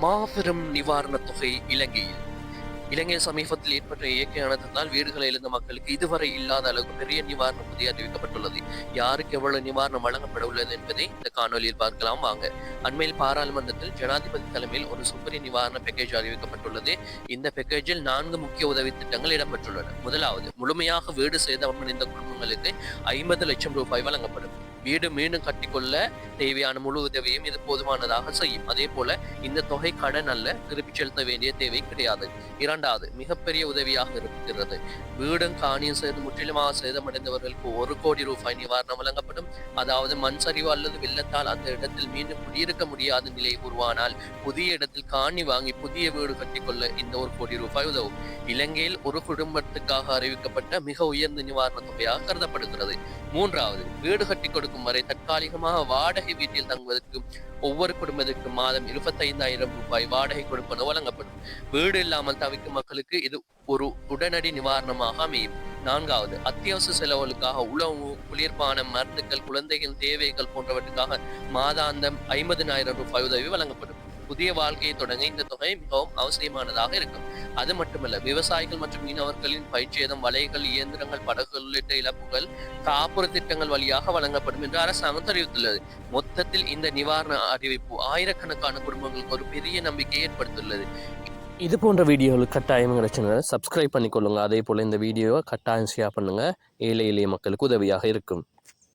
மாபெரும் நிவாரணத் தொகை இலங்கையில். இலங்கை சமீபத்தில் ஏற்பட்ட இயற்கை அனர்த்தத்தால் வீடுகளை இழந்த மக்களுக்கு இதுவரை இல்லாத அளவுக்கு பெரிய நிவாரண உதவி அறிவிக்கப்பட்டுள்ளது. யாருக்கு எவ்வளவு நிவாரணம் வழங்கப்பட உள்ளது என்பதை இந்த காணொலியில் பார்க்கலாம் வாங்க. அண்மையில் பாராளுமன்றத்தில் ஜனாதிபதி தலைமையில் ஒரு சுப்பரி நிவாரண பேக்கேஜ் அறிவிக்கப்பட்டுள்ளது. இந்த பேக்கேஜில் நான்கு முக்கிய உதவி திட்டங்கள் இடம்பெற்றுள்ளன. முதலாவது முழுமையாக வீடு சேதமடைந்த குடும்பங்களுக்கு ஐம்பது லட்சம் ரூபாய் வழங்கப்படும். வீடு மீண்டும் கட்டிக்கொள்ள தேவையான முழு உதவியும் இது போதுமானதாக செய்யும். அதே போல இந்த தொகை கடன் அல்ல திருப்பிச் செலுத்த வேண்டிய தேவை கிடையாது. இரண்டாவது மிகப்பெரிய உதவியாக இருக்கிறது. வீடும் காணியும் சேர்ந்து முற்றிலுமாக சேதமடைந்தவர்களுக்கு ஒரு கோடி ரூபாய் நிவாரணம் வழங்கப்படும். அதாவது மண் சரிவு அல்லது வெள்ளத்தால் அந்த இடத்தில் மீண்டும் குடியிருக்க முடியாத நிலை உருவானால் புதிய இடத்தில் காணி வாங்கி புதிய வீடு கட்டிக்கொள்ள இந்த ஒரு கோடி ரூபாய் உதவும். இலங்கையில் ஒரு குடும்பத்துக்காக அறிவிக்கப்பட்ட மிக உயர்ந்த நிவாரண தொகையாக கருதப்படுகிறது. மூன்றாவது வீடு கட்டி கொடுக்கும் வரை தற்காலிகமாக வாடகை வீட்டில் தங்குவதற்கு ஒவ்வொரு குடும்பத்திற்கும் மாதம் இருபத்தைந்தாயிரம் ரூபாய் வாடகை கொடுப்பது வழங்கப்படும். வீடு இல்லாமல் தவிக்கும் மக்களுக்கு இது ஒரு உடனடி நிவாரணமாக அமையும். நான்காவது அத்தியாவசிய செலவுகளுக்காக உணவு குளிர்பானம் மருந்துகள் குழந்தைகள் தேவைகள் போன்றவற்றுக்காக மாதாந்தம் ஐம்பதினாயிரம் ரூபாய் உதவி வழங்கப்படும். புதிய வாழ்க்கையை தொடங்க இந்த தொகை மிகவும் அவசியமானதாக இருக்கும். அது மட்டுமல்ல விவசாயிகள் மற்றும் மீனவர்களின் பயிற்சியதம் வலைகள் இயந்திரங்கள் படகுகள் உள்ளிட்ட இழப்புகள் காப்புறு திட்டங்கள் வழியாக வழங்கப்படும் என்று அரசாங்கம் தெரிவித்துள்ளது. மொத்தத்தில் இந்த நிவாரண அறிவிப்பு ஆயிரக்கணக்கான குடும்பங்களுக்கு ஒரு பெரிய நம்பிக்கையை ஏற்படுத்தியுள்ளது. இது போன்ற வீடியோவில் கட்டாயம் கிடைச்சுங்க சப்ஸ்கிரைப் பண்ணிக்கொள்ளுங்க. அதே போல் இந்த வீடியோவை கட்டாயம் ஷேர் பண்ணுங்க. ஏழை எளிய மக்களுக்கு உதவியாக இருக்கும்.